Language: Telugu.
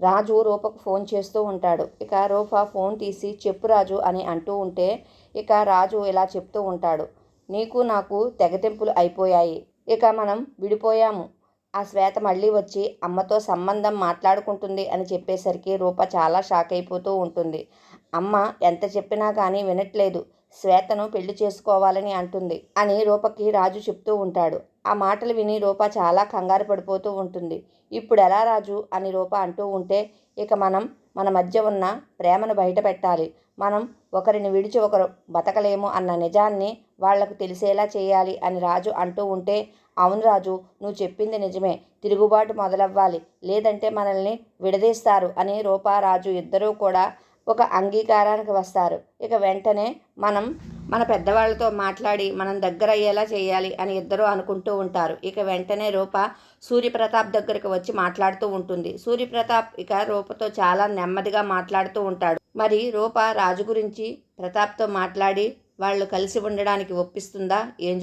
రాజు రూపకు ఫోన్ చేస్తూ ఉంటాడు. ఇక రూప ఫోన్ తీసి చెప్పు రాజు అని అంటూ ఉంటే ఇక రాజు ఇలా చెప్తూ ఉంటాడు. నీకు నాకు తెగతెంపులు అయిపోయాయి. ఇక మనం విడిపోయాము. ఆ శ్వేత మళ్ళీ వచ్చి అమ్మతో సంబంధం మాట్లాడుకుంటుంది అని చెప్పేసరికి రూప చాలా షాక్ అయిపోతూ ఉంటుంది. అమ్మ ఎంత చెప్పినా కానీ వినట్లేదు. శ్వేతను పెళ్ళి చేసుకోవాలని అంటుంది అని రూపకి రాజు చెప్తూ ఉంటాడు. ఆ మాటలు విని రూప చాలా కంగారు పడిపోతూ ఉంటుంది. ఇప్పుడు ఎలా రాజు? అని రూప అంటూ ఉంటే ఇక మనం మన మధ్య ఉన్న ప్రేమను బయట పెట్టాలి. మనం ఒకరిని విడిచి ఒకరు బతకలేము అన్న నిజాన్ని వాళ్ళకు తెలిసేలా చేయాలి అని రాజు అంటూ ఉంటే అవును రాజు నువ్వు చెప్పింది నిజమే. తిరుగుబాటు మొదలవ్వాలి. లేదంటే మనల్ని విడదీస్తారు అని రూప రాజు ఇద్దరూ కూడా ఒక అంగీకారానికి వస్తారు. ఇక వెంటనే మనం మన పెద్దవాళ్ళతో మాట్లాడి మనం దగ్గర అయ్యేలా చేయాలి అని ఇద్దరూ అనుకుంటూ ఉంటారు. ఇక వెంటనే రూప సూర్యప్రతాప్ దగ్గరికి వచ్చి మాట్లాడుతూ ఉంటుంది. సూర్యప్రతాప్ ఇక రూపతో చాలా నెమ్మదిగా మాట్లాడుతూ ఉంటాడు. మరి రూప రాజు గురించి ప్రతాప్తో మాట్లాడి వాళ్ళు కలిసి ఉండడానికి ఒప్పిస్తుందా? ఏం